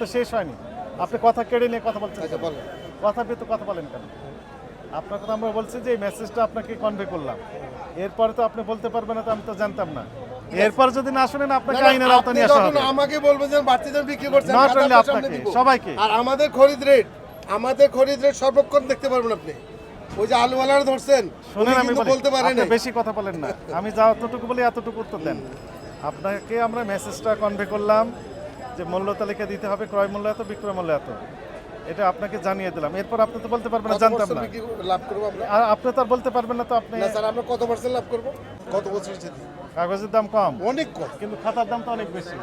তো শেষ হয়নি। আপনি কথা কেড়ে নিয়ে কথা বলছেন আচ্ছা কথা পেয়ে তো কথা বলেন কেন? আপনার কথা আমরা বলছি যে এই মেসেজটা আপনাকে কনভে করলাম। এরপরে তো আপনি বলতে পারবেন না তো আমি তো জানতাম না। এরপর যদি না শুনেন আপনাকে আইনের আওতা নিয়ে আসা হবে। আমাকে বলবেন যে বাড়তি দাম বিক্রি করছেন আপনার সামনে আপনাকে, সবাইকে। আর আমাদের খরিদ রেট আমাদের খরিদ রেট সর্বক্ষণ দেখতে পারবেন আপনি। ওই যে আলুওয়ালার ধরছেন শুনেন আমি বলতে পারেন বেশি কথা বলেন না। আমি যা অতটুকু বলি এতটুকু উত্তর দেন। আপনাকে আমরা মেসেজটা কনভে করলাম। যে মূল্য তালিকা দিতে হবে ক্রয় মূল্য এত বিক্রয় মূল্য এত। এটা আপনাকে জানিয়ে দিলাম। এরপর আপনি তো বলতে পারবেন না জানতাম না। লাভ করব আপনি তো আর বলতে পারবেন না তো আপনি না স্যার আমরা কত পার্সেন্ট লাভ করব? কত বছর কাগজের দাম কম। অনেক কম। কিন্তু খাতার দাম তো অনেক বেশি।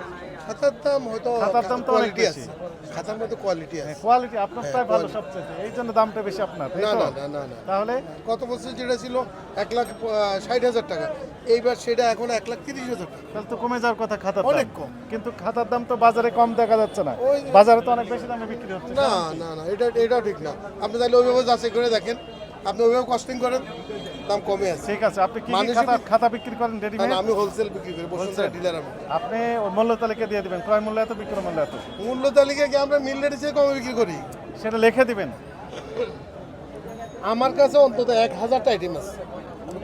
খাতার দাম হয়তো খাতার দাম তো অনেক বেশি। আছে। খাতার মধ্যে কোয়ালিটি আছে। কোয়ালিটি আপনার প্রায় ভালো সবচেয়ে। এই জন্য দামটা বেশি আপনার না না না না তাহলে? কত বছর যেটা ছিল? এক লাখ ষাট হাজার টাকা। এইবার সেটা এখন এক লাখ তিরিশ হাজার টাকা। তাহলে তো কমে যাওয়ার কথা খাতার অনেক কম। কিন্তু খাতার দাম তো বাজারে কম দেখা যাচ্ছে না। বাজারে তো অনেক বেশি দামে বিক্রি হচ্ছে। না না না এটা এটাও ঠিক না। আপনি তাহলে ওইভাবে যাচাই করে দেখেন। আপনি ওইভাবে কস্টিং করেন দাম কমে আছে। ঠিক আছে আপনি কি খাতা খাতা বিক্রি করেন রেডিমেড আমি হোলসেল বিক্রি করি বসুন্ধরা? ডিলার আমি। আপনি মূল্য তালিকা দিয়ে দিবেন ক্রয় মূল্য এত বিক্রয় মূল্য এত? মূল্য তালিকায় কি আমরা মিল রেটে চেয়ে কমে বিক্রি করি? সেটা লিখে দিবেন। আমার কাছে অন্তত এক হাজারটা আইটেম আছে।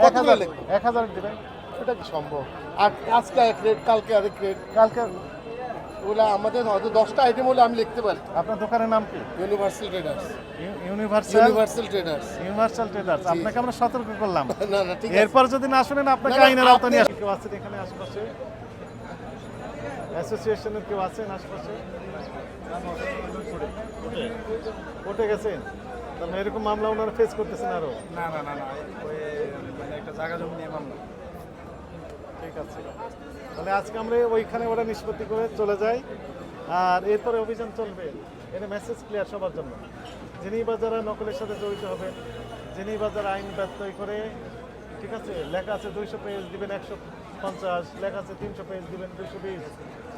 এক হাজার এক হাজার দিবেন। এটা কি সম্ভব? আর আজকে এক রেট কালকে আরেক রেট কালকে ওগুলো আমাদের হয়তো দশটা আইটেম হলে আমি লিখতে পারি। আপনার দোকানের নাম কি? Universal traders universal universal traders universal traders আপনাকে আমরা সতর্ক করলাম। না না ঠিক আছে। এরপর যদি না শুনেন আপনাকে আইনের আওতা নিয়ে আসবে। কেউ আছেন এখানে? আশেপাশে? অ্যাসোসিয়েশনের কেউ আছেন আশেপাশে? উঠে গেছেন? তাহলে এরকম মামলা ওনারা ফেস করতেছেন আরও। না না না না। মানে একটা জায়গা জমি নিয়ে মামলা। ঠিক আছে তাহলে আজকে আমরা ওইখানে ওরা নিষ্পত্তি করে চলে যাই। আর এরপরে অভিযান চলবে, এটা মেসেজ ক্লিয়ার সবার জন্য। যিনি বা যারা নকলের সাথে জড়িত হবে, যিনি বা যারা আইন ব্যত্যয় করে ঠিক আছে লেখা আছে দুইশো পেজ দিবেন একশো পঞ্চাশ লেখা আছে তিনশো পেজ দিবেন দুইশো বিশ।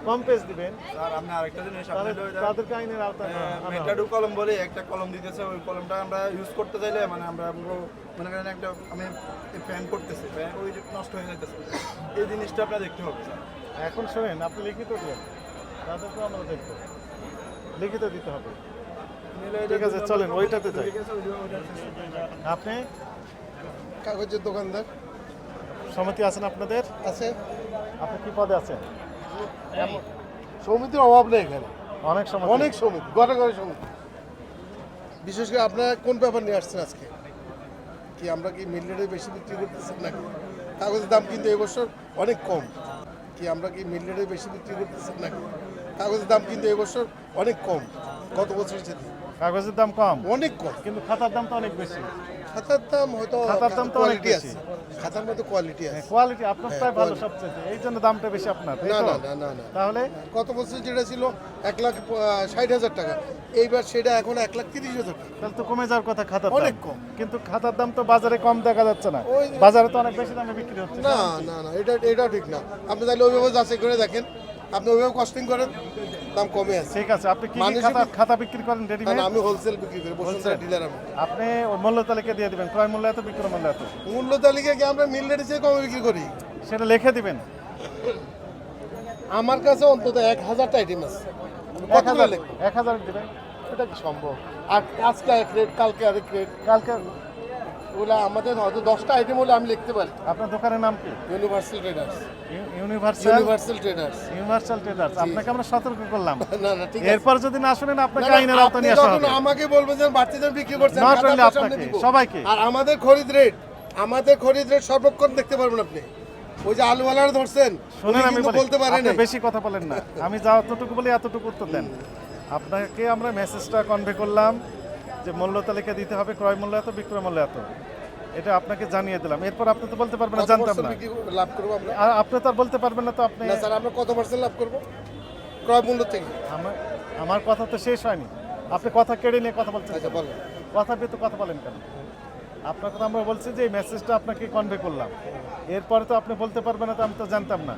কম পেজ দিবেন। স্যার আপনি আরেকটা জিনিস তাদেরকে আইনের আওতায় হবে। মেটাডু কলম বলে একটা কলম দিতেছে ওই কলমটা আমরা ইউজ করতে চাইলে মানে আমরা মনে করেন একটা আমি ফ্যান করতেছি ফ্যান ওই নষ্ট হয়ে যাইতেছে। এই জিনিসটা আপনার দেখতে হবে স্যার। এখন শোনেন আপনি লিখিত দিন তাদেরকেও আমরা দেখব। লিখিত দিতে হবে। ঠিক আছে চলেন ওইটাতে যাই। আপনি? কাগজের দোকানদার। সমিতি আছেন আপনাদের? আছে। আপনি কি পদে আছেন? সমিতির অভাব নেই এখানে। অনেক সময় অনেক সমিতি ঘরে ঘরে সমিতি। বিশেষ করে আপনারা কোন ব্যাপার নিয়ে আসছেন আজকে? কি আমরা কি মিল রেটে বেশি বিক্রি করতেছি নাকি? কাগজের দাম কিন্তু এবছর অনেক কম। কি আমরা কি মিল রেটে বেশি বিক্রি করতেছি নাকি? কাগজের দাম কিন্তু এবছর অনেক কম। গত বছর যেতে কাগজের দাম কম। অনেক কম। কিন্তু খাতার দাম তো অনেক বেশি। খাতার দাম হয়তো খাতার দাম তো অনেক বেশি। খাতার মধ্যে কোয়ালিটি আছে। কোয়ালিটি আপনার হ্যাঁ, ভালো। সবচেয়ে। এই জন্য দামটা বেশি আপনার না না না না তাহলে? কত বছর যেটা ছিল? এক লাখ ষাট হাজার টাকা। এইবার সেটা এখন এক লাখ তিরিশ হাজার টাকা। তাহলে তো কমে যাওয়ার কথা খাতার অনেক কম। কিন্তু খাতার দাম তো বাজারে কম দেখা যাচ্ছে না। বাজারে তো অনেক বেশি দামে বিক্রি হচ্ছে। না না না এটা এটাও ঠিক না। আপনি তাহলে ওইভাবে যাচাই করে দেখেন। আপনি ওইভাবে কস্টিং করেন। দাম কমে আছে। ঠিক আছে আপনি কি খাতা খাতা বিক্রি করেন রেডিমেড আমি হোলসেল বিক্রি করি বসুন্ধরা ডিলার আমি। আপনি মূল্য তালিকা দিয়ে দিবেন ক্রয় মূল্য এত বিক্রয় মূল্য এত? মূল্য তালিকায় কি আমরা মিল রেটে চেয়ে কমে বিক্রি করি? সেটা লিখে দিবেন। আমার কাছে অন্তত এক হাজারটা আইটেম আছে। এক হাজার এক হাজার দিবেন। এটা কি সম্ভব? আর আজকে এক রেট কালকে আরেক রেট কালকে ওগুলো আমাদের হয়তো দশটা আইটেম হলে আমি লিখতে পারি। আপনার দোকানের নাম কি? Universal traders universal universal traders universal traders আপনাকে আমরা সতর্ক করলাম। না না ঠিক আছে। এরপর যদি না শুনেন আপনাকে আইনের আওতা আপনি নিয়ে আসা হবে। আমাকে বলবেন যে বাড়তি বিক্রি করছেন সামনে আপনাকে, সবাইকে। আর আমাদের খরিদ রেট আমাদের খরিদ রেট সর্বক্ষণ দেখতে পারবেন আপনি। ওই যে আলুওয়ালার ধরছেন শুনেন আমি বলতে পারেন। বেশি কথা বলেন না। আমি যা অতটুকু বলি এতটুকু উত্তর দেন। আপনাকে আমরা মেসেজটা কনভে করলাম। যে মূল্য তালিকা দিতে হবে ক্রয় মূল্য এত বিক্রয় মূল্য এত। এটা আপনাকে জানিয়ে দিলাম। এরপর আপনি তো বলতে পারবেন না জানতাম না। লাভ করব আমরা? আর আপনি তো আর বলতে পারবেন না তো আপনি না স্যার আমরা কত পার্সেন্ট লাভ করব? ক্রয় মূল্য থেকে। আমার আমার কথা তো শেষ হয়নি। আপনি কথা কেড়ে নিয়ে কথা বলছেন আচ্ছা বলেন। কথা পেয়ে তো কথা বলেন কেন? আপনার কথা আমরা বলছি যে এই মেসেজটা আপনাকে কনভে করলাম। এরপরে তো আপনি বলতে পারবেন না তো আমি তো জানতাম না।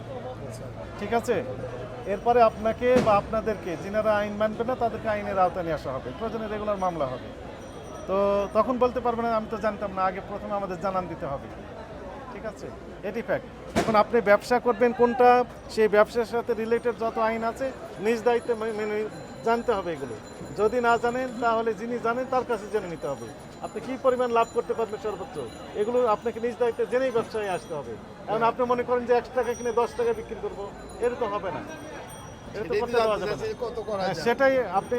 ঠিক আছে? এরপরে আপনাকে বা আপনাদেরকে, যিনারা আইন মানবে না, তাদেরকে আইনের আওতায় নিয়ে আসা হবে। প্রয়োজনে রেগুলার মামলা হবে। তো তখন বলতে পারবেন, আমি তো জানতাম না, আগে প্রথমে আমাদের জানান দিতে হবে। ঠিক আছে? এটি ফ্যাক্ট এখন আপনি ব্যবসা করবেন কোনটা, সেই ব্যবসার সাথে রিলেটেড যত আইন আছে, নিজ দায়িত্বে মেনে জানতে হবে এগুলো। যদি না জানেন, তাহলে যিনি জানেন, তার কাছে জেনে নিতে হবে। আপনি কি পরিমাণ লাভ করতে পারবেন সর্বোচ্চ? এগুলো আপনাকে নিজ দায়িত্বে জেনেই ব্যবসায় আসতে হবে। এখন আপনি মনে করেন যে একশো টাকা কিনে দশ টাকা বিক্রি করব? এর তো হবে না। সেটাই হ্যাঁ, সেটাই আপনি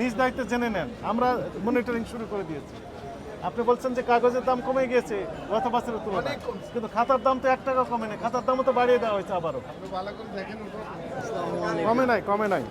নিজ দায়িত্বে জেনে নেন। আমরা মনিটরিং শুরু করে দিয়েছি। আপনি বলছেন যে কাগজের দাম কমে গিয়েছে গত বছরের তুলনায়। কিন্তু খাতার দাম তো এক টাকা কমে নেই। খাতার দামও তো বাড়িয়ে দেওয়া হয়েছে আবারও। কমে নাই কমে নাই।